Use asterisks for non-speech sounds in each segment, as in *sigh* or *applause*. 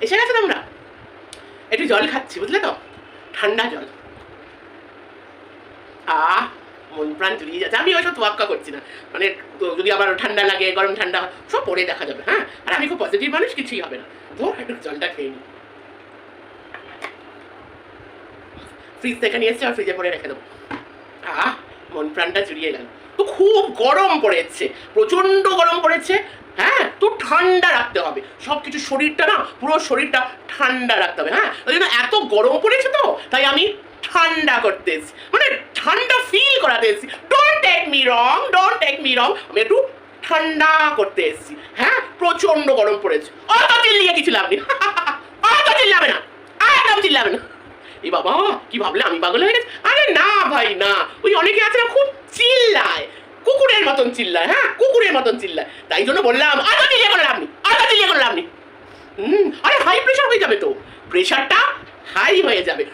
এসে গেছো তোমরা? একটু জল খাচ্ছি, বুঝলে তো? ঠান্ডা জল। আহ, মন প্রাণ জুড়িয়ে যাচ্ছে। আমি ওইসব তোয়াক্কা করছি না। মানে যদি আবার ঠান্ডা লাগে, গরম ঠান্ডা, সব পরে দেখা যাবে হ্যাঁ? আর আমি খুব পজিটিভ মানুষ, কিছুই হবে না। তো একটু জলটা খেয়ে নিই ফ্রিজ থেকে নিয়ে এসছি আর ফ্রিজে পরে রেখে দেবো। আহ, মন প্রাণটা জুড়িয়ে গেল। তো খুব গরম পড়েছে। প্রচণ্ড গরম পড়েছে। হ্যাঁ তো ঠান্ডা রাখতে হবে। সব কিছু শরীরটা না, পুরো শরীরটা ঠান্ডা রাখতে হবে হ্যাঁ? ওই জন্য এত গরম পড়েছে তো, তাই আমি ঠান্ডা করতে মানে ঠান্ডা ফিল করাতে এসেছি। Don't take me wrong don't take me wrong আমি একটু ঠান্ডা করতে এসেছি হ্যাঁ? প্রচণ্ড গরম পড়েছে। অত চিল্লিয়ে কিছু লাভ নেই। *laughs* অত চিল্লাবে না। একদম চিল্লাবে না। এই বাবা, কি ভাবলে আমি পাগল হয়ে গেছি? আরে না ভাই, না। ওই অনেকে আছে না, খুব চিল্লায়। কুকুরের মতন চিল্লায় হ্যাঁ? কুকুরের মতন চিল্লায়। তাই জন্য বললাম আধা চিল্লিয়ে করে লাভ নেই আধা চিল্লিয়ে করে লাভ নেই। হুম, আরে হাই প্রেশার হয়ে যাবে তো। প্রেশারটা হাই হয়ে যাবে।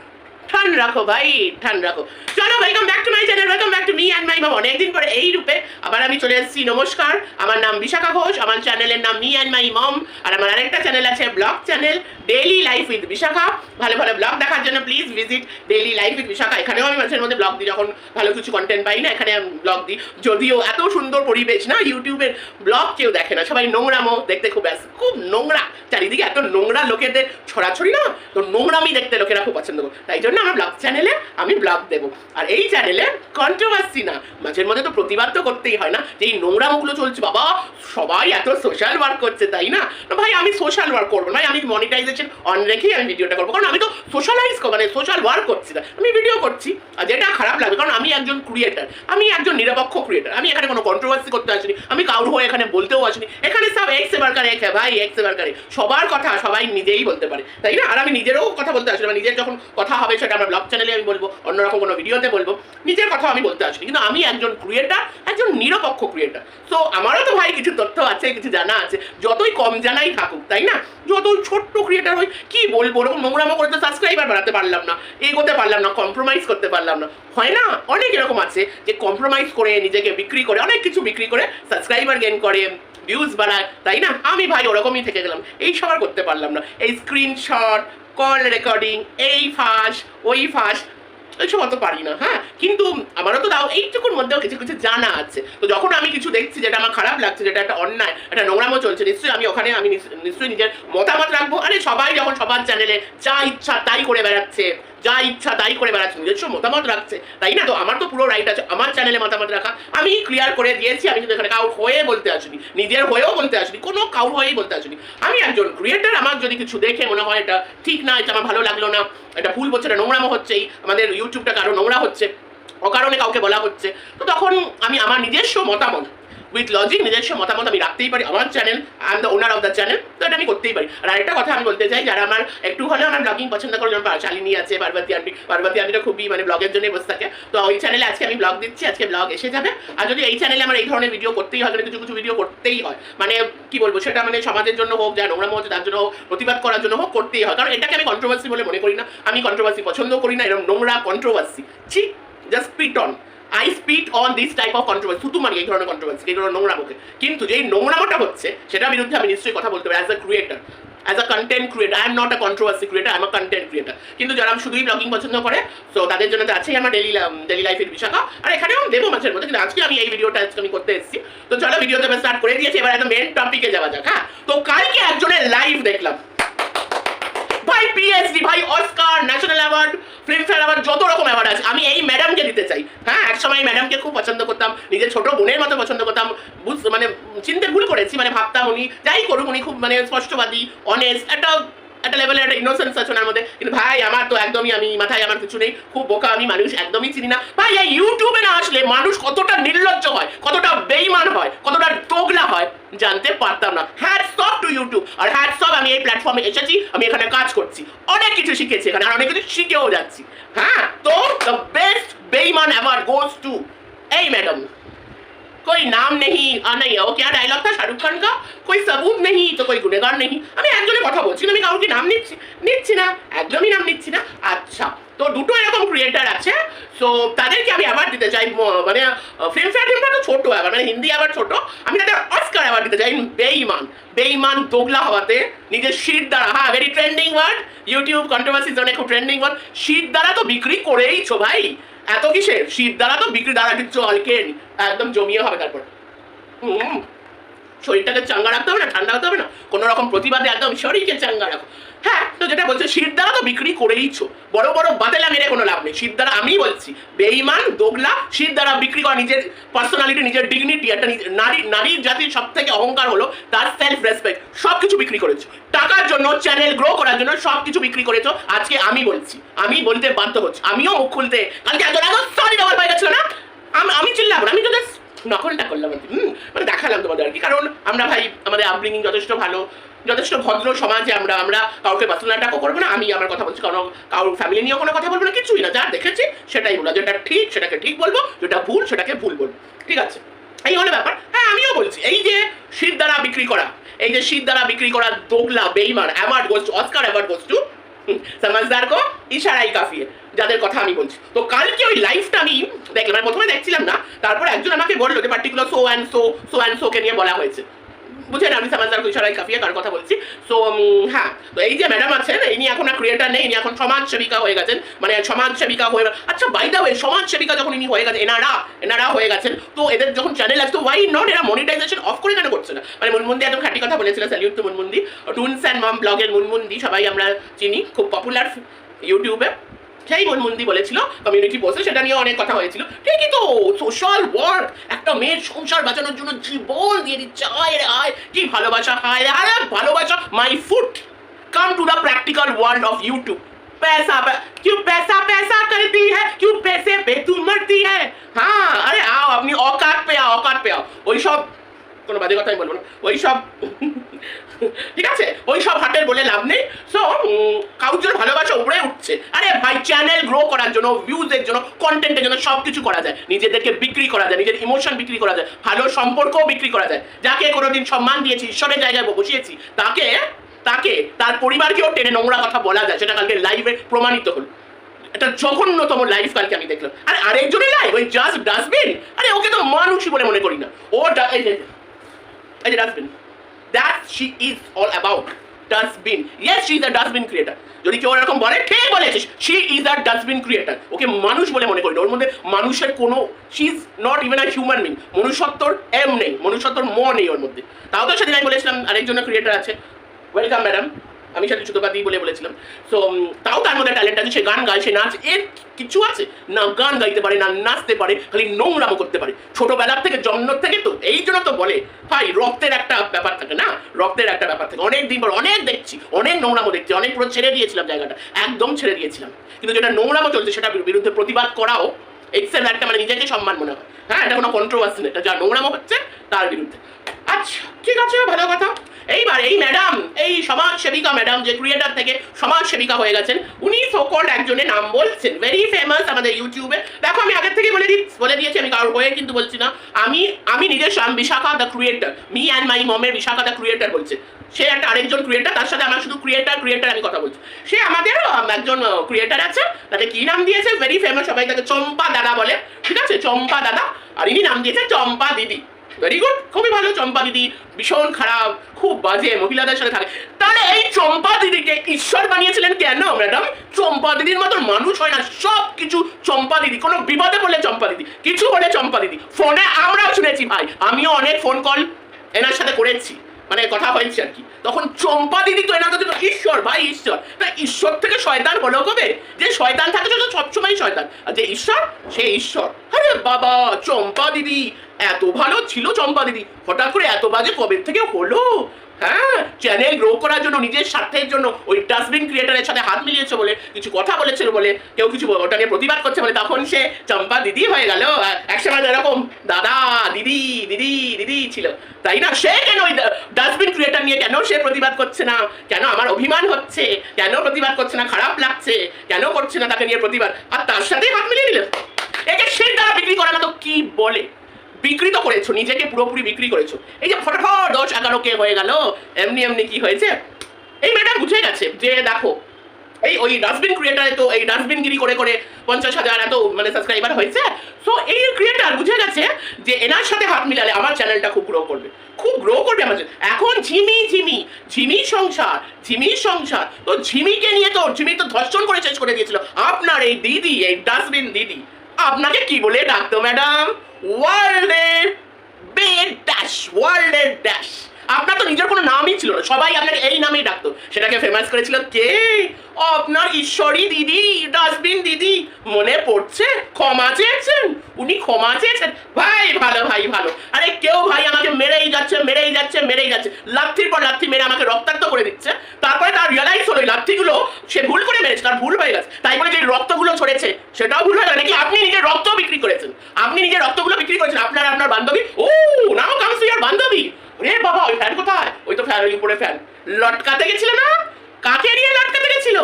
ঠান রাখো ভাই, ঠান রাখো। চলো welcome back to my channel welcome back to me and my mom অনেকদিন পরে এই রূপে আবার আমি চলে এসেছি। নমস্কার, আমার নাম বিশাখা ঘোষ, আমার চ্যানেলের নাম মি অ্যান্ড মাই মম আর আমার আরেকটা চ্যানেল আছে vlog channel daily life with Bishakha ভালো ভালো ব্লগ দেখার জন্য please visit daily life with Bishakha এখানেও আমি মাঝে মধ্যে ব্লগ দিই, যখন ভালো কিছু কন্টেন্ট পাই না, এখানে আমি ব্লগ দিই। যদিও এত সুন্দর পরিবেশ না ইউটিউবের ব্লগ কেউ দেখে না। সবাই নোংরামো দেখতে খুব ব্যস্ত, খুব নোংরা। চারিদিকে এত নোংরা লোকেদের ছড়াছড়ি না, তো নোংরামি দেখতে লোকেরা খুব পছন্দ করে। তাই জন্য আমার ব্লগ চ্যানেলে আমি ব্লগ দেবো। আর এই চ্যানেলে কন্ট্রোভার্সি না মাঝের মধ্যে তো প্রতিবাদ তো করতেই হয় না যে এই নোংরামোগুলো চলছে। বাবা, সবাই এত সোশ্যাল ওয়ার্ক করছে, তাই না? ভাই, আমি সোশ্যাল ওয়ার্ক করব না আমি মনিটাইজেশন অন রেখেই আমি ভিডিওটা করব। কারণ আমি তো সোশ্যালাইজ মানে সোশ্যাল ওয়ার্ক করছি না। আমি ভিডিও করছি, আর যেটা খারাপ লাগবে, কারণ আমি একজন ক্রিয়েটার আমি একজন নিরপেক্ষ ক্রিয়েটার আমি এখানে কোনো কন্ট্রোভার্সি করতে আসিনি, আমি কারোর হয়ে এখানে বলতেও আসিনি। এখানে সব এক্স এবার কারে এক ভাই এক্স এবার কারে সবার কথা সবাই নিজেই বলতে পারে, তাই না? আর আমি নিজেরও কথা বলতে আসি না নিজের যখন কথা হবে সেটা আমার ব্লগ চ্যানেলে আমি বলব অন্যরকম কোনো ভিডিওতে বলব, নিজের কথা আমি বলতে আসিনি। কিন্তু আমি একজন ক্রিয়েটার একজন নিরপেক্ষ ক্রিয়েটার সো আমারও তো ভাই কিছু তথ্য আছে, কিছু জানা আছে, যতই কম জানাই থাকুক, তাই না? যতই ছোট্ট ক্রিয়েটার হই কি বলব? ওরকম নোংরামো করে তো সাবস্ক্রাইবার বাড়াতে পারলাম না। এগোতে পারলাম না কম্প্রোমাইজ করতে পারলাম না। হয় না? অনেক এরকম আছে যে কম্প্রোমাইজ করে, নিজেকে বিক্রি করে, অনেক কিছু বিক্রি করে সাবস্ক্রাইবার গেন করে ভিউজ বাড়ায়। তাই না? আমি ভাই ওরকমই থেকে গেলাম। এই সবার করতে পারলাম না। এই স্ক্রিনশট কল রেকর্ডিং এই ফাঁস, ওই ফাঁস এইসব অত পারি না হ্যাঁ? কিন্তু আমারও তো তাও এইটুকুর মধ্যেও কিছু কিছু জানা আছে। তো যখন আমি কিছু দেখছি যেটা আমার খারাপ লাগছে, যেটা একটা অন্যায়, একটা নোংরামো চলছে, নিশ্চয়ই আমি ওখানে আমি নিশ্চয়ই নিজের মতামত রাখব। আরে সবাই যখন সবার চ্যানেলে যা ইচ্ছা তাই করে বেড়াচ্ছে। যা ইচ্ছা তাই করে বেড়াচ্ছে, নিজস্ব মতামত রাখছে, তাই না? তো আমার তো পুরো রাইট আছে, আমার চ্যানেলে মতামত রাখা। আমি ক্লিয়ার করে দিয়েছি, আমি কিন্তু এখানে কাউর হয়ে বলতে আসিনি, নিজের হয়েও বলতে আসিনি, কোনো কাউর হয়েই বলতে আসিনি। আমি একজন ক্রিয়েটার আমার যদি কিছু দেখে মনে হয় এটা ঠিক না, এটা আমার ভালো লাগল না, এটা ভুল হচ্ছে এটা নোংরামো হচ্ছেই, আমাদের ইউটিউবটা কারও নোংরা হচ্ছে, অকারণে কাউকে বলা হচ্ছে, তো তখন আমি আমার নিজস্ব মতামত উইথ লজিক নিজস্ব মতামত আমি রাখতেই পারি, আমার channel am the owner of the channel তো এটা আমি করতেই পারি। আর আরেকটা কথা আমি বলতে চাই, যারা আমার একটু হলেও আমার ব্লগিং পছন্দ করে, যেমন শালিনী আছে, পার্বতী আন্টি, পার্বতী আন্টিটা খুবই মানে ব্লগের জন্যই বসে থাকে। তো ওই চ্যানেলে আজকে আমি ব্লগ দিচ্ছি, আজকে ব্লগ এসে যাবে। আর যদি এই চ্যানেলে আমার এই ধরনের ভিডিও করতেই হয় কিছু কিছু ভিডিও করতেই হয়। মানে কি বলব, সেটা মানে সমাজের জন্য হোক যা নোংরা হচ্ছে তার জন্য প্রতিবাদ করার জন্য হোক, করতেই হয়। কারণ এটাকে আমি কন্ট্রোভার্সি বলে মনে করি না। আমি কন্ট্রোভার্সি পছন্দ করি না এরকম নোংরা কন্ট্রোভার্সি ঠিক just spit on I spit on this type of controversy শুধু মানে এই ধরনের কন্ট্রোভার্সি এই ধরনের নোংরামোকে কিন্তু যেই নোংরামোটা হচ্ছে, সেটার বিরুদ্ধে আমি নিশ্চয়ই কথা বলতে পারি as a creator as a content creator I am not a controversy creator I am a content creator কিন্তু যারা শুধুই ব্লগিং পছন্দ করে তো তাদের জন্য তো আছেই আমার ডেলি ডেলি লাইফের বিশাখা আর এখানেও দেবো মাঝের মধ্যে, কিন্তু আজকে আমি এই ভিডিওটা আজকে আমি করতে এসেছি। তো চলো ভিডিওতে আমি স্টার্ট করে দিয়েছি, এবার একদম মেন টপিকে যাওয়া যাক হ্যাঁ? তো কালকে একজনের লাইভ দেখলাম। পিএইচডি ভাই Oscar national award Filmfare award যত রকম অ্যাওয়ার্ড আছে, আমি এই ম্যাডামকে দিতে চাই। হ্যাঁ একসময় ম্যাডামকে খুব পছন্দ করতাম, নিজের ছোট বোনের মতো পছন্দ করতাম মানে চিনতে ভুল করেছি মানে ভাবতাম উনি, যাই করুক, উনি খুব মানে স্পষ্টবাদী অনেস্ট একটা একটা লেভেলের একটা ইনোসেন্স আছে ওনার মধ্যে। কিন্তু ভাই, আমার তো একদমই আমি মাথায় আমার কিছু নেই। খুব বোকা আমি, মানুষ একদমই চিনি না। ভাই, এই ইউটিউবে না আসলে মানুষ কতটা নির্লজ্জ হয়, কতটা বেইমান হয়, কতটা তোগলা হয়, জানতে পারতাম না। হ্যাটস অফ টু ইউটিউব আর হ্যাটস অফ আমি এই প্ল্যাটফর্মে এসেছি, আমি এখানে কাজ করছি। অনেক কিছু শিখেছি এখানে, আর অনেক কিছু শিখেও যাচ্ছি। হ্যাঁ তো দ্য বেস্ট বেইমান অ্যাওয়ার্ড গোজ টু এই ম্যাডাম कोई नाम नहीं आ नहीं वो क्या डायलॉग था शाहरुख खान का कोई सबूत नहीं तो कोई गुनेगार नहीं আমি একজনের কথা বলছি না আমি কাউকে নাম নিচ্ছি নিচ্ছি না একদমই নাম নিচ্ছি না আচ্ছা তো দুটো এরকম ক্রিয়েটার আছে সো তাদেরকে আমি অ্যাওয়ার্ড দিতে চাই ম- মানে ফিল্মফেয়ার টিমটা তো ছোট আবার মানে হিন্দি আবার ছোট আমি তাদের অস্কার অ্যাওয়ার্ড দিতে চাই বেইমান বেইমান দোগলা হওয়াতে নিজের শীত দ্বারা হ্যাঁ very trending word YouTube controversy জোনে খুব ট্রেন্ডিং ওয়ার্ড শীত দ্বারা তো বিক্রি করেইছো ভাই এত কিসের? শীত দ্বারা তো বিক্রি দ্বারা কিন্তু একদম জমিয়ে হবে তারপর। হুম শরীরটাকে চাঙ্গা রাখতে হবে না, ঠান্ডা রাখতে হবে না। কোনো রকম প্রতিবাদে একদম শরীরকে চাঙ্গা রাখো। হ্যাঁ তো যেটা বলছে শীত দ্বারা তো বিক্রি করেইছো। বড় বড় বাতেলা মেরে কোনো লাভ নেই। শীত দ্বারা আমি বলছি বেইমান দোগলা শীত দ্বারা বিক্রি করা নিজের পার্সোনালিটি নিজের ডিগনিটি একটা নারী, নারীর জাতির সব থেকে অহংকার হলো তার সেলফ রেসপেক্ট সব কিছু বিক্রি করেছ। টাকার জন্য চ্যানেল গ্রো করার জন্য সব কিছু বিক্রি করেছ। আজকে আমি বলছি, আমি বলতে বাধ্য হচ্ছি, আমিও মুখ খুলতে কালকে একজন আগে সরি ডবল পাই গেছিল না? আমি চিল্লাম আমি তো জাস্ট নকলটা করলাম আর কি। হুম, মানে দেখালাম তোমাদের আর কি। কারণ আমরা ভাই আমাদের আপব্রিঙ্গিং যথেষ্ট ভালো যথেষ্ট ভদ্র সমাজে আমরা আমরা কাউকে অ্যাটাকও করব না আমি আমার কথা বলছি কারণ কারোর ফ্যামিলি নিয়েও কোনো কথা বলব না কিছুই না যা দেখেছি সেটাই বলব। যেটা ঠিক সেটাকে ঠিক বলব যেটা ভুল সেটাকে ভুল বলব। ঠিক আছে? এই হলো ব্যাপার। হ্যাঁ আমিও বলছি এই যে শীত দ্বারা বিক্রি করা এই যে শীত দ্বারা বিক্রি করা দোগলা বেইমান award goes Oscar award goes to Samajdar কো ইশারাই কাফিয়ে যাদের কথা আমি বলছি। তো কালকে ওই লাইফটা আমি দেখলাম প্রথমে দেখছিলাম না, তারপর একজন আমাকে বলল যে particular so and so so and সোকে নিয়ে বলা হয়েছে। বুঝলেন আমি সমাজদার কো ইশারাই কাফিয়ে কার কথা বলছি। সো হ্যাঁ তো এই যে ম্যাডাম আছেন, ইনি এখন আর ক্রিয়েটার নেই, ইনি এখন সমাজ সেবিকা হয়ে গেছেন মানে সমাজ সেবিকা হয়ে আচ্ছা বাই দা ওয়ে সমাজ সেবিকা যখন ইনি হয়ে গেছেন, এনারা এনারা হয়ে গেছেন, তো এদের যখন চ্যানেল আছে, তো ওয়াই নট এরা মনিটাইজেশন অফ করে কেন করছে না? মানে মুনমুন্দি একদম খাঁটি কথা বলেছিল salute to Munmundi. Toons and mom ব্লগের মুনমুন্দি সবাই আমরা চিনি, খুব পপুলার ইউটিউবে সেই মুনমুন্দি বলেছিল কমিউনিটি পোস্টে সেটা নিয়ে অনেক কথা হয়েছিল ঠিকই তো সোশ্যাল ওয়ার্ক একটা মেয়ের সংসার বাঁচানোর জন্য জীবন দিয়ে দিচ্ছে আয় রে আয় কি ভালোবাসা হায় রে আরে ভালোবাসা my foot come to the practical world of YouTube पैसा पै- क्यों पैसा पैसा करती है क्यों पैसे पे तू मरती है हाँ अरे आओ अपनी औकात पे आओ औकात पे आओ ওই সব কোনো বাজে কথাই বলব না। ওই সব ঠিক আছে? ওই সব হাটের বলে লাভ নেই। সো কাউজোর ভালোবাসা উপরে উঠছে। আরে ভাই চ্যানেল গ্রো করার জন্য ভিউজের জন্য কন্টেন্টের জন্য সব কিছু করা যায়। নিজেদেরকে বিক্রি করা যায় নিজের ইমোশন বিক্রি করা যায়, ভালো সম্পর্কও বিক্রি করা যায়। যাকে কোনোদিন সম্মান দিয়েছি, ঈশ্বরের জায়গায় বসিয়েছি, তাকে তাকে, তার পরিবারকেও টেনে নোংরা কথা বলা যায়। সেটা কালকে লাইভে প্রমাণিত হলো। এটা জঘন্যতম লাইফ কালকে আমি দেখলাম। আরে আরেকজনের লাইভ ওই জাস্ট ডাস্টবিন আরে ওকে তো মানুষই বলে মনে করি না। ও dustbin. That dustbin that she is all about dustbin yes she is a dustbin creator যদি কেউ এরকম বলে, ঠিক বলেছিস she is a dustbin creator okay মানুষ বলে মনে করি ওর মধ্যে মানুষের কোনো she is not even a human being মনুষ্যত্বর এম নেই, মনুষ্যত্বর ম নেই ওর মধ্যে। তাও তো সেদিন আমি বলেছিলাম, আরেকজনের ক্রিয়েটার আছে। ওয়েলকাম ম্যাডাম আমি সাথে সুতোপাতি বলে বলেছিলাম। সো তাও তার মধ্যে ট্যালেন্ট আছে, সে গান গায়, সে নাচ, এর কিছু আছে। না গান গাইতে পারে, না নাচতে পারে, খালি নোংরামো করতে পারে। ছোটবেলার থেকে, জন্ম থেকে তো, এই জন্য তো বলে, ভাই, রক্তের একটা ব্যাপার থাকে না? রক্তের একটা ব্যাপার থাকে। অনেক দিন পর অনেক দেখছি, অনেক নোংরামো দেখছি, অনেক পুরো ছেড়ে দিয়েছিলাম জায়গাটা, একদম ছেড়ে দিয়েছিলাম। কিন্তু যেটা নোংরামো চলছে, সেটা বিরুদ্ধে প্রতিবাদ করাও, এক্সেল একটা মানে নিজেকে সম্মান মনে হয়। হ্যাঁ এটা কোনো কন্ট্রোভার্সি নেই। এটা যা নোংরামো হচ্ছে, তার বিরুদ্ধে। আচ্ছা ঠিক আছে, ভালো কথা। এইবার এই ম্যাডাম এই সমাজ সেবিকা ম্যাডাম যে ক্রিয়েটার থেকে সমাজ সেবিকা হয়ে গেছেন, উনি সোকল্ড একজনের নাম বলছেন। ভেরি ফেমাস আমাদের ইউটিউবে দেখো, আমি আগের থেকে বলে দিই বলে দিয়েছি, আমি কারোর হয়ে কিন্তু বলছি না। আমি আমি নিজের Bishakha the creator me and my মমের Bishakha the creator বলছে। সে একটা আরেকজন ক্রিয়েটার তার সাথে আমার শুধু ক্রিয়েটার ক্রিয়েটার আমি কথা বলছি। সে আমাদের একজন ক্রিয়েটার আছে তাকে কি নাম দিয়েছে? ভেরি ফেমাস সবাই তাকে চম্পা দাদা বলে। ঠিক আছে? চম্পা দাদা। আর ইনি নাম দিয়েছে চম্পা দিদি। ভেরি গুড খুবই ভালো, চম্পা দিদি। ভীষণ খারাপ। খুব বাজে, মহিলাদের সাথে থাকে। তাহলে এই চম্পা দিদিকে ঈশ্বর বানিয়েছিলেন কেন ম্যাডাম চম্পা দিদির মতন মানুষ হয় না। সব কিছু চম্পা দিদি। কোনো বিপদে বলে চম্পা দিদি। কিছু হলে চম্পা দিদি। ফোনে আমরাও শুনেছি, ভাই। আমিও অনেক ফোন কল এনার সাথে করেছি। মানে কথা হয়েছে আর কি। তখন চম্পা দিদি তো এনার কাছে ঈশ্বর, ভাই, ঈশ্বর। তা ঈশ্বর থেকে শয়তান হলো কবে? যে শয়তান থাকে সবসময় শয়তান। আর যে ঈশ্বর, সে ঈশ্বর। আরে বাবা, চম্পা দিদি। এত ভালো ছিল চম্পা দিদি। হঠাৎ করে এত বাজে কবে থেকে হলো? হ্যাঁ চ্যানেল গ্রো করার জন্য, নিজের স্বার্থের জন্য ওই ডাস্টবিন ক্রিয়েটারের সাথে হাত মিলিয়েছে বলে, কিছু কথা বলেছিল বলে, কেউ কিছু ওটা নিয়ে প্রতিবাদ করছে বলে, তখন সে চম্পা দিদি হয়ে গেল। একসময় এরকম দাদা, দিদি দিদি দিদি ছিল। তাই না? সে কেন ওই ডাস্টবিন ক্রিয়েটার নিয়ে কেন সে প্রতিবাদ করছে না? কেন আমার অভিমান হচ্ছে? কেন প্রতিবাদ করছে না? খারাপ লাগছে? কেন করছে না তাকে নিয়ে প্রতিবাদ? আর তার সাথে হাত মিলিয়ে দিল। একে সে দ্বারা বিক্রি করে না তো কি বলে? বিক্রি তো করেছ, নিজেকে পুরোপুরি বিক্রি করেছ। এই যে ফটাফট দশ এগারো কে হয়ে গেল, এমনি এমনি কি হয়েছে? এই মেয়েটা বুঝে গেছে যে, দেখো, এই ওই ডাস্টবিন ক্রিয়েটারে তো এই ডাস্টবিন গিরি করে করে পঞ্চাশ হাজার এত মানে সাবস্ক্রাইবার হয়েছে। তো এই ক্রিয়েটার বুঝে গেছে যে, এনার সাথে হাত মিলালে আমার চ্যানেলটা খুব গ্রো করবে। খুব গ্রো করবে আমার এখন ঝিমি ঝিমি ঝিমি সংসার ঝিমি সংসার। তো ঝিমিকে নিয়ে তো, ঝিমি তো ধর্ষণ করে শেষ করে দিয়েছিল। আপনার এই দিদি, এই ডাস্টবিন দিদি। আপনাকে কি বলে ডাকতো ম্যাডাম ওয়ার্ল্ডের বেড ড্যাশ ওয়ার্ল্ডের ড্যাশ আপনার তো নিজের কোনো নামই ছিল না। সবাই আপনাকে এই নামেই ডাকতো। সেটাকে ফেমাস করেছিল কে? আপনার ঈশ্বরী দিদি, ডাস্টবিন দিদি, মনে পড়ছে? ক্ষমা চেয়েছেন? উনি ক্ষমা চেয়েছেন? ভাই, ভালো ভাই, ভালো। আরে কেউ ভাই আমাকে মেরেই যাচ্ছে মেরেই যাচ্ছে মেরেই যাচ্ছে। লাথির পর লাথি মেরে আমাকে রক্তাক্ত করে দিচ্ছে। তারপরে তার রিয়ালাইজ হলো লাথিগুলো সে ভুল করে মেরেছে, তার ভুল হয়ে গেছে। তাই বলে যে রক্তগুলো ছড়েছে, সেটাও ভুল হয়ে গেছে। নাকি আপনি নিজের রক্ত বিক্রি করেছেন? আপনি নিজের রক্তগুলো বিক্রি করেছেন? আপনার আপনার বান্ধবী? ও, নাও কামস ইয়ার বান্ধবী। রে বাবা, ওই ফ্যান কোথায়? ওই তো ফ্যান উপরে ফ্যান লটকাতে গেছিল না? কাকে নিয়ে লটকাতে গেছিল?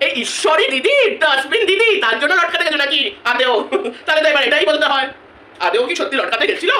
এই ঈশ্বরী দিদি ডাস্টবিন দিদি, তার জন্য লটকাতে গেছিল নাকি? আদেও, তাহলে তো এবার এটাই বলতে হয়। আদেও কি সত্যি লটকাতে গেছিল?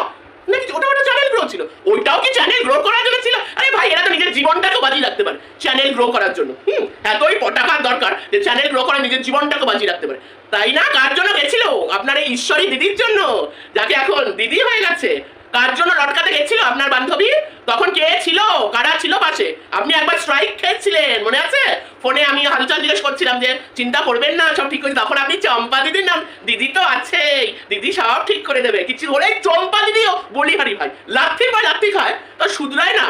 নাকি ওটা ওটা চ্যানেল গ্রো ছিল? ওইটাও কি চ্যানেল গ্রো করার জন্য ছিল? আরে ভাই, এরা তো নিজের জীবনটাকে বাজিয়ে রাখতে পারে চ্যানেল গ্রো করার জন্য। হুম, এতই টাকার দরকার যে চ্যানেল গ্রো করে নিজের জীবনটাকে বাজিয়ে রাখতে পারে। তাই না? কার জন্য গেছিল? আপনার এই ঈশ্বরী দিদির জন্য। যাকে এখন দিদি হয়ে গেছে। কার জন্য লটকাতে গেছিল আপনার বান্ধবী? তখন কে ছিল? কারা ছিল পাশে? আপনি একবার স্ট্রাইক খেয়েছিলেন, মনে আছে? ফোনে আমি হালচাল জিজ্ঞেস করছিলাম যে, চিন্তা করবেন না, সব ঠিক করে তখন আপনি চম্পা দিদির নাম, দিদি তো আছেই, দিদি সব ঠিক করে দেবে। কিছু হলে চম্পা দিদিও বলি হারি ভাই লাথির ভাই লাথি খায়। তো শুধরায় না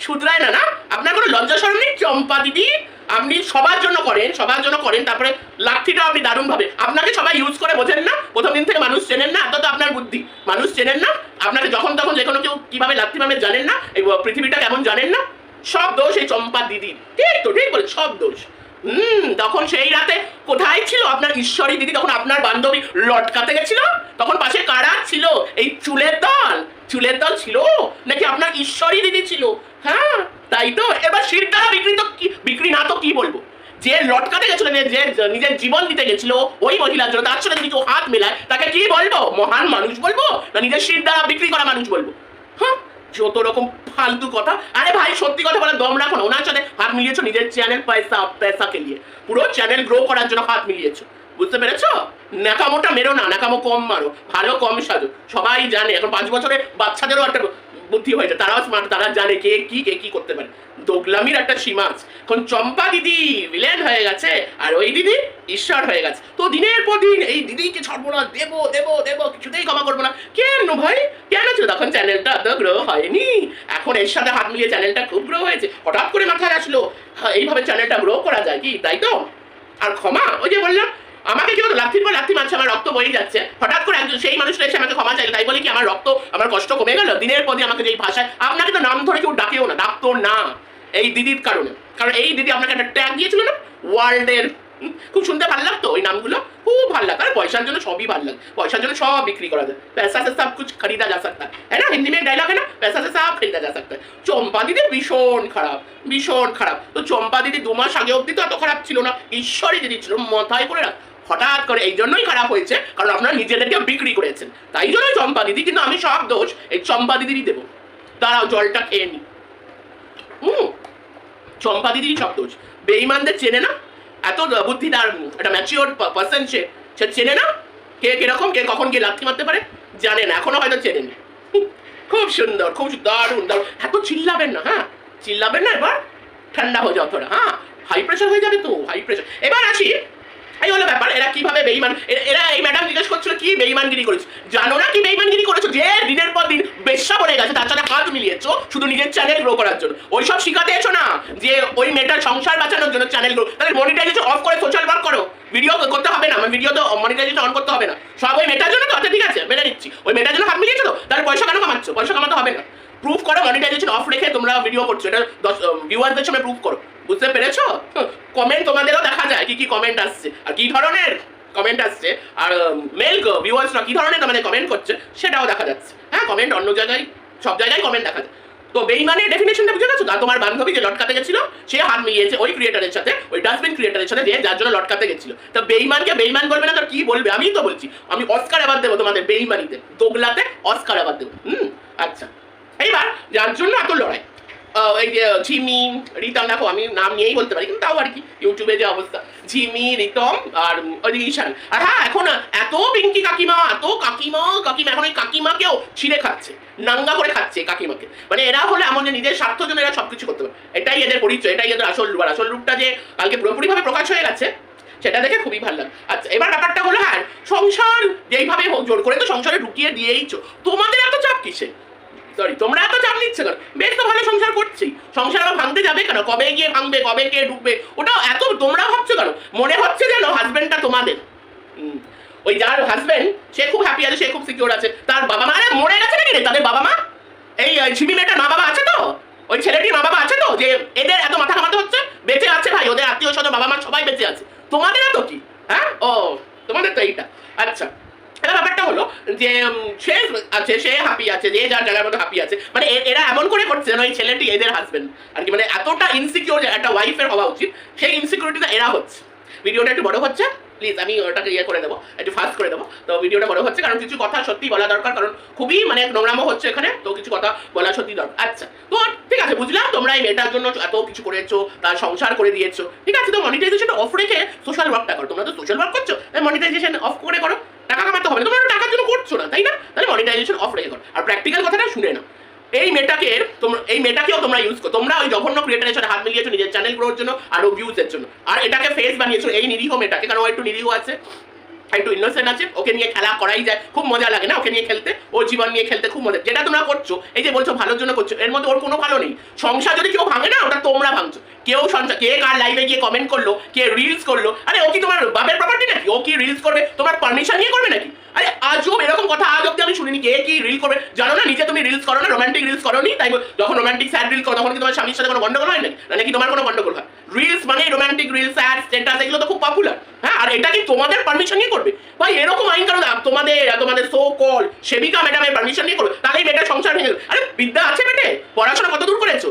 শুধরায় না না? আপনার কোনো লজ্জা সরম নেই? চম্পা দিদি, আপনি সবার জন্য করেন, সবার জন্য করেন, তারপরে লাঠিটা আপনি দারুণ ভাবে আপনাকে সবাই ইউজ করে বোঝেন না? প্রথম দিন থেকে মানুষ চেনেন না? এত তো আপনার বুদ্ধি। মানুষ চেনেন না? আপনাকে যখন তখন যে কোনো কেউ কীভাবে লাথি মারবে জানেন না? এই পৃথিবীটা কেমন জানেন না? সব দোষ এই চম্পা দিদির। ঠিক তো, ঠিক বলে সব দোষ। হুম, তখন সেই রাতে কোথায় ছিল আপনার ঈশ্বরী দিদি? তখন আপনার বান্ধবী লটকাতে গেছিল? তখন পাশে কারা ছিল? এই চুলের দল। চুলের দল ছিল? নাকি আপনার ঈশ্বরী দিদি ছিল? হ্যাঁ তাই তো। এবার শিরদারা বিক্রি তো বিক্রি না তো কি বলব? যে লটকাতে গেছিল, যে নিজের জীবন দিতে গেছিল, ওই মহিলার জন্য তার সাথে কেউ হাত মেলায়, তাকে কি বলব? মহান মানুষ বলব? না নিজের শির দ্বারা বিক্রি করা মানুষ বলব? হ্যাঁ যত রকম ফালতু কথা। আরে ভাই, সত্যি কথা বলে দম রাখো ওনার সাথে হাত মিলিয়েছো নিজের চ্যানেল পয়সা পয়সাকে নিয়ে পুরো চ্যানেল গ্রো করার জন্য হাত মিলিয়েছো। বুঝতে পেরেছ? ন্যাকামোটা মেরো না, ন্যাকামো কম মারো। ভালো কম সাজো। সবাই জানে, এখন পাঁচ বছরে বাচ্চাদেরও একটা বুদ্ধি হয়েছে তারাও স্মার্ট তারা জানে কে কি কে কি করতে পারে। দোগলামির একটা সীমা আছে। এখন চম্পা দিদি ভিলেন হয়ে গেছে আর ওই দিদি ঈশ্বর হয়ে গেছে। তো দিনের পর দিন এই দিদিকে ছাড়বো না দেবো দেবো দেবো কিছুতেই ক্ষমা করব না। কেন ভাই? কেন ছিল? তখন চ্যানেলটা এত গ্রো হয়নি। এখন এর সাথে হাত মিলিয়ে চ্যানেলটা খুব গ্রো হয়েছে। হঠাৎ করে মাথায় আসলো হ্যাঁ, এইভাবে চ্যানেলটা গ্রো করা যায় কি? তাই তো? আর ক্ষমা ওই যে বললাম আমাকে কেউ লাথির পর লাথি মারছে আমার রক্ত বয়ে যাচ্ছে হঠাৎ করে একজন সেই মানুষটা এসে আমাকে ক্ষমা চাইল তাই বলে কি আমার রক্ত আমার কষ্ট কমে গেল দিনের পর দিন আমাকে যেই ভাষায় আপনাকে তো নাম ধরে কেউ ডাকেও না ডাকতো না এই দিদির কারণে কারণ এই দিদি আপনাকে একটা ট্যাগ দিয়েছিল না ওয়ার্ল্ডের হুম, খুব শুনতে ভালো লাগতো ওই নামগুলো খুব ভালো লাগতো আর পয়সার জন্য সবই ভালো লাগে পয়সার জন্য সব বিক্রি করা যায় पैसा से सब कुछ खरीदा जा सकता है है ना हिंदी में डायलॉग है ना पैसा से सब खरीदा जा सकता है চম্পা দিদি ভীষণ খারাপ ভীষণ খারাপ তো চম্পা দিদি দু মাস আগে অব্দি তো এত খারাপ ছিল না ঈশ্বরী দিদি ছিল মাথায় করে রাখ হঠাৎ করে এই জন্যই খারাপ হয়েছে কারণ আপনারা নিজেদেরকে বিক্রি করেছেন। তাই জন্যই চম্পা দিদি কিন্তু আমি সব দোষ এই চম্পা দিদিরই দেবো। দাঁড়াও জলটা খেয়ে নি। হুম চম্পা দিদিরই সব দোষ। বেইমানদের চেনে না? এত বুদ্ধিদার একটা ম্যাচিওর পার্সন সে। সে চেনে না? কে কীরকম কে কখন কে লাথি মারতে পারে? জানে না এখনও হয়তো চেনেনি হুম, খুব সুন্দর খুব দারুণ দারুণ। এত চিল্লাবেন না হ্যাঁ? চিল্লাবেন না এবার? ঠান্ডা হয়ে যাও থোড়া হ্যাঁ? হাই প্রেশার হয়ে যাবে তো হাই প্রেশার এবার আসি এই হলো ব্যাপার। এরা কীভাবে বেইমান এরা এই ম্যাডাম জিজ্ঞেস করছিল, কি বেইমানগিরি করেছ? জানো না কি বেইমানগিরি করেছ? যে দিনের পর দিন বেশ্যা বলে গেছে, তার সাথে হাত মিলিয়েছো, শুধু নিজের চ্যানেল গ্রো করার জন্য। ওইসব শিখাতে এসো না, যে ওই মেয়েটার সংসার বাঁচানোর জন্য চ্যানেল গ্রো তাহলে মনিটাইজেশন অফ করে সোশ্যাল ওয়ার্ক করো। ভিডিও করতে হবে না ভিডিও তো মনিটাইজেশন অন করতে হবে না। সব ওই মেয়েটার জন্য তো? আচ্ছা ঠিক আছে মেনে নিচ্ছি ওই মেয়েটার জন্য হাত মিলিয়েছো তো? তাহলে পয়সা কেন কামাচ্ছ? পয়সা কামাতে হবে না। প্রুফ করো মনিটাইজেশন অফ রেখে তোমরা ভিডিও করছ। এটা দশ ভিউয়ারদের সামনে প্রুফ করো। বুঝতে পেরেছ? কমেন্ট তোমাদেরও দেখা যায় কি কি কমেন্ট আসছে আর কি ধরনের কমেন্ট আসছে। আর মেল ভিউয়ার্সরা কি ধরনের তোমাদের কমেন্ট করছে সেটাও দেখা যাচ্ছে। হ্যাঁ কমেন্ট অন্য জায়গায়, সব জায়গায় কমেন্ট দেখা যায়। তো বেইমানের ডেফিনেশনটা বুঝে গেছো? আর তোমার বান্ধবী যে লটকাতে গেছিল, সে হাত মিলিয়েছে ওই ক্রিয়েটারের সাথে, ওই ডাস্টবিন ক্রিয়েটারের সাথে যে যার জন্য লটকাতে গেছিল। তো বেইমানকে বেইমান বলবে না তো কি বলবে? আমিই তো বলছি, আমি অস্কার আবার দেবো তোমাদের বেইমানিতে। দোগলাতে অস্কার আবার দেবো। হুম আচ্ছা। এইবার, যার জন্য এত লড়াই এই যে, ঝিমি, রিতম দেখো, আমি নাম নিয়েই বলতে পারি, কিন্তু তাও আর কি ইউটিউবে যে অবস্থা। ঝিমি, রিতম আর ওই ঈশান। আর হ্যাঁ এখন এত পিঙ্কি কাকিমা, এত কাকিমা কাকিমা, এখন ওই কাকিমাকেও ছিঁড়ে খাচ্ছে, নাঙ্গা করে খাচ্ছে কাকিমাকে। মানে এরা হলে এমন যে নিজের স্বার্থ জন্য এরা সবকিছু করতে পারে। এটাই এদের পরিচয়, এটাই এদের আসল রূপ। আর আসল রূপটা যে কালকে পুরোপুরিভাবে প্রকাশ হয়ে গেছে, সেটা দেখে খুবই ভালো লাগে। আচ্ছা এবার ব্যাপারটা হলো হ্যাঁ সংসার যেইভাবে হোক, জোর করে তো সংসারে ঢুকিয়ে দিয়েইছো। তোমাদের এত চাপ কিসে সরি তোমরা এত চাপ নিচ্ছ কেন? বেশ তো ভালো সংসার করছি। সংসার আবার ভাঙতে যাবে কেন? কবে গিয়ে ভাঙবে, কবে কে ঢুকবে? ওটা এত তোমরা ভাবছ কেন? মনে হচ্ছে যেন হাজবেন্ডটা তোমাদের। ওই যার হাজবেন্ড সে খুব হ্যাপি আছে, সে খুব সিকিউর আছে। তার বাবা মা আরে মরে গেছে নাকি রে? তাদের বাবা মা? এই ঝিমি মেয়েটার মা বাবা আছে তো? ওই ছেলেটির মা বাবা আছে তো? যে এদের এত মাথা কামাতে হচ্ছে? বেঁচে আছে ভাই, ওদের আত্মীয় স্বজন, বাবা মা সবাই বেঁচে আছে। তোমাদের এত কি? হ্যাঁ? ও, তোমাদের তো এইটা। আচ্ছা। ব্যাপারটা হলো যে সে আছে সে আছে, যে যার জায়গার আছে মানে এরা এমন করে করছে যেন এই ছেলেটি এদের আর কি মানে এতটা ইনসিকিউর একটা ওয়াইফের হওয়া উচিত, সেই ইনসিকিউরিটিটা এরা হচ্ছে। ভিডিওটা একটু বড় হচ্ছে প্লিজ আমি ওটাকে ইয়ে করে দেবো, একটু ফাস্ট করে দেবো। তো ভিডিওটা বড় হচ্ছে, কারণ কিছু কথা সত্যি বলা দরকার, কারণ খুবই মানে নোংরামো হচ্ছে এখানে, তো কিছু কথা বলা সত্যি দরকার। আচ্ছা তো ঠিক আছে, বুঝলাম তোমরা এই মেয়েটার জন্য এত কিছু করেছ, তার সংসার করে দিয়েছ। ঠিক আছে, তো মনিটাইজেশন অফ রেখে সোশ্যাল ওয়ার্কটা করো। তোমরা তো সোশ্যাল ওয়ার্ক করছ মনিটাইজেশন অফ করে করো। টাকা কামাতে হবে না। তোমরা টাকার জন্য করছ না, তাই না? তাহলে মনিটাইজেশন অফ রেখে করো আর প্র্যাকটিক্যাল কথাটা শুনে না এই মেয়েটাকে তোমরা এই মেয়েটাকেও তোমরা ইউজ করো। তোমরা ওই জঘন্য ক্রিয়েটারের সাথে হাত মিলিয়েছো, নিজের চ্যানেল গ্রোর জন্য, আর ও ভিউজের জন্য। আর এটাকে ফেস বানিয়েছো এই নিরীহ মেয়েটাকে, কারণ ও একটু নিরীহ আছে, একটু ইনোসেন্ট আছে। ওকে নিয়ে খেলা করাই যায়, খুব মজা লাগে না ওকে নিয়ে খেলতে? ওর জীবন নিয়ে খেলতে খুব মজা যেটা তোমরা করছ, এই যে বলছো ভালোর জন্য করছ, এর মধ্যে ওর কোনো ভালো নেই। সংসার যদি কেউ ভাঙে না, ওটা তোমরা ভাঙছো। কেউ সংসার কে কার লাইভে গিয়ে কমেন্ট করল, কে রিলস করল, আরে ও কি তোমার বাপের প্রপার্টি নাকি? ও কি রিলস করবে? তোমার পারমিশন নিয়ে করবে নাকি? আরে আজও এরকম কথা আজ অব্দি আমি শুনিনি। কে কি রিল করবে? জানো না, নিজে তুমি রিলস করো না রোমান্টিক রিলস করো নি তাই যখন রোমান্টিক স্যাড রিল করো, তখন কি তোমার স্বামীর সাথে কোনো গন্ডগোল হয় না, নাকি তোমার কোনো গন্ডগোল হয়? রিলস মানে রোমান্টিক রিলস স্যাড স্টেটাস এগুলো তো খুব পপুলার হ্যাঁ আর এটা কি তোমাদের পারমিশন নিয়ে করবে? ভাই, এরকম আইন কারণ তোমাদের তোমাদের সো কল সেবিকা ম্যাডামের পারমিশন নিয়ে করবে? তাহলে মেয়েটার সংসার ভেঙে। আরে বিদ্যা আছে বেটে? পড়াশোনা কত দূর করেছ?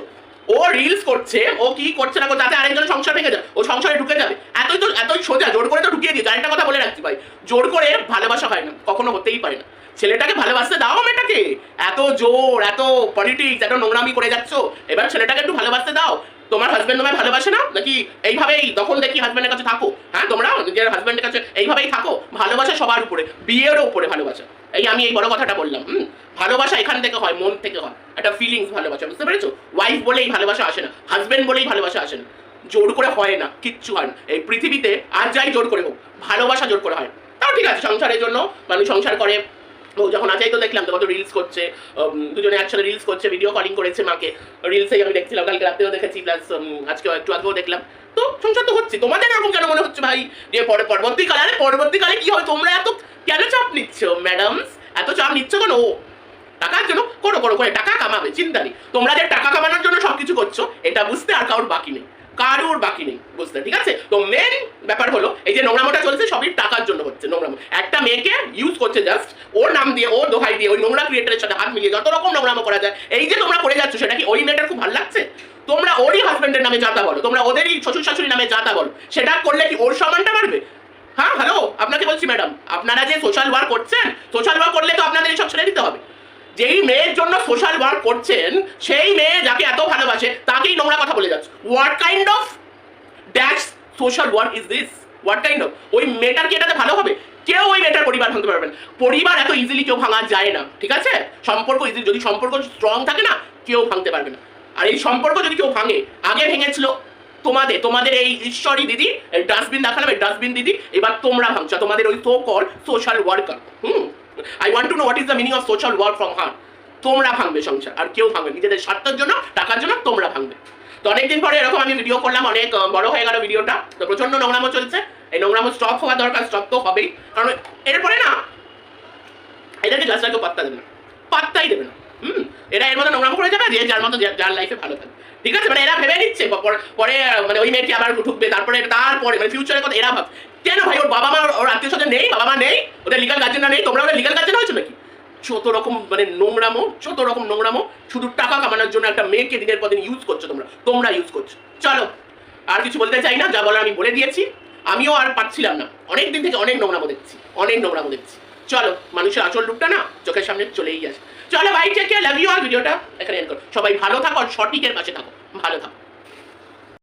ও রিলস করছে ও কি করছে না করছে, তাতে আরেকজনের সংসার ভেঙে যাবে ও সংসারে ঢুকে যাবে। এতই তো এতই সোজা জোর করে তো ঢুকিয়ে দিয়েছে। আরেকটা কথা বলে রাখছি ভাই জোর করে ভালোবাসা হয় না কখনো হতেই পারে না। ছেলেটাকে ভালোবাসতে দাও মেয়েটাকে। এত জোর এত পলিটিক্স এত নোংরামি করে যাচ্ছ এবার ছেলেটাকে একটু ভালোবাসতে দাও। তোমার হাজবেন্ড তোমায় ভালোবাসে না? নাকি এইভাবেই তখন দেখি হাজবেন্ডের কাছে থাকো। হ্যাঁ তোমরা নিজের হাজবেন্ডের কাছে এইভাবেই থাকো। ভালোবাসা সবার উপরে বিয়েরও উপরে ভালোবাসা। এই আমি এই বড় কথাটা বললাম, হুম? ভালোবাসা এখান থেকে হয়, মন থেকে হয়। একটা ফিলিংস ভালোবাসা, বুঝতে পেরেছ? ওয়াইফ বলেই ভালোবাসা আসে না হাজব্যান্ড বলেই ভালোবাসা আসে না। জোর করে হয় না, কিচ্ছু হয় না। এই পৃথিবীতে আর যাই জোর করে হোক, ভালোবাসা জোর করে হয় তাও ঠিক আছে, সংসারের জন্য মানুষ সংসার করে ও যখন আজই তো দেখলাম, তো কত রিলস করছে দুজনে একসাথে রিলস করছে ভিডিও কলিং করেছে মাকে। রিলসেই আমি দেখছিলাম, কালকে রাত্রেও দেখেছি প্লাস আজকে একটু আগেও দেখলাম। তো সংসার তো হচ্ছে, তোমাদের এরকম কেন মনে হচ্ছে ভাই? যে পরে, পরবর্তীকালে, আরে পরবর্তীকালে কি হয়? তোমরা এত কেন চাপ নিচ্ছ? ম্যাডামস এত চাপ নিচ্ছ কেন? ও, টাকার জন্য করো করো, করে টাকা কামাবে, চিন্তা নেই। তোমরা যে টাকা কামানোর জন্য সবকিছু করছ, এটা বুঝতে আর কারোর বাকি নেই। কারোর বাকি নেই বুঝতে ঠিক আছে? তো মেন ব্যাপার হলো, এই যে নোংরামোটা চলছে, সবই টাকার জন্য হচ্ছে, নোংরামো। একটা মেয়েকে ইউজ করছে জাস্ট ওর নাম দিয়ে, ওর দোহাই দিয়ে, ওই নোংরা ক্রিয়েটারের সাথে হাত মিলিয়ে যত রকম নোংরামো করা যায়, এই যে তোমরা করে যাচ্ছ, সেটা কি ওই মেয়েটার খুব ভালো লাগছে? তোমরা ওরই হাজবেন্ডের নামে যাতা বলো, তোমরা ওদেরই শ্বশুর শাশুড়ির নামে যাতা বলো, সেটা করলে কি ওর সম্মানটা বাড়বে? হ্যাঁ হ্যালো আপনাকে বলছি ম্যাডাম আপনারা যে সোশ্যাল ওয়ার্ক করছেন সোশ্যাল ওয়ার্ক করলে তো আপনাদের এইসব ছেড়ে দিতে হবে। যেই মেয়ের জন্য সোশ্যাল ওয়ার্ক করছেন, সেই মেয়ে যাকে এত ভালোবাসে, তাকেই নোংরা কথা বলে যাচ্ছে। What kind of dash social work is this what kind of ওই মেয়েটার কি এটাতে ভালো হবে? কেউ ওই মেয়েটার পরিবার ভাঙতে পারবেন পরিবার এত ইজিলি কেউ ভাঙা যায় না, ঠিক আছে? সম্পর্ক ইজিলি যদি সম্পর্ক স্ট্রং থাকে না, কেউ ভাঙতে পারবে না। আর এই সম্পর্ক যদি কেউ ভাঙে, আগে ভেঙেছিল তোমাদের তোমাদের এই ঈশ্বরী দিদি ডাস্টবিন দেখালাম, এই ডাস্টবিন দিদি, এবার তোমরা ভাঙছো তোমাদের ওই so called social worker hmm? I want to know what is the meaning of social work from heart তোমরা ভাঙবে সংসার, আর কেউ ভাঙবে নিজেদের স্বার্থের জন্য, টাকার জন্য তোমরা ভাঙবে। তো অনেকদিন পরে এরকম আমি ভিডিও করলাম, অনেক বড় হয়ে গেল ভিডিওটা তো প্রচণ্ড নোংরামো চলছে। এই নোংরামো স্টপ হওয়া দরকার স্টপ তো হবেই। কারণ এরপরে না, এদেরকে জাস্ট কেউ পাত্তা দেবে না। পাত্তাই দেবে না। হুম? এরা এর মধ্যে নোংরামো করে যাবে যে যার মতো যার লাইফে ভালো থাকে ঠিক আছে? মানে এরা ভেবে নিচ্ছে পরে মানে ওই মেয়েটি আবার ঢুকবে, তারপরে তারপরে মানে ফিউচারের কথা এরা ভাব কেন ভাই? ওর বাবা মা, ওর আত্মীয় স্বজন নেই, বাবা মা নেই, ওদের লিগাল গার্জেনরা নেই, তোমরা ওদের লিগাল গার্জেন হয়েছো নাকি? যত রকম মানে নোংরামো, যত রকম নোংরামো, শুধু টাকা কামানোর জন্য একটা মেয়েকে দিনের পর দিন ইউজ করছ তোমরা তোমরা ইউজ করছ। চলো, আর কিছু বলতে চাই না, যা বলার আমি বলে দিয়েছি। আমিও আর পারছিলাম না। অনেক দিন থেকে অনেক নোংরামো দেখছি, অনেক নোংরামো দেখছি। চলো, মানুষের আসল রূপটা না চোখের সামনে চলেই আসে। চলো bye take care love you আর ভিডিওটা এখানে এন্ড করো। সবাই ভালো থাকো আর সঠিকের পাশে থাকো, ভালো থাকো।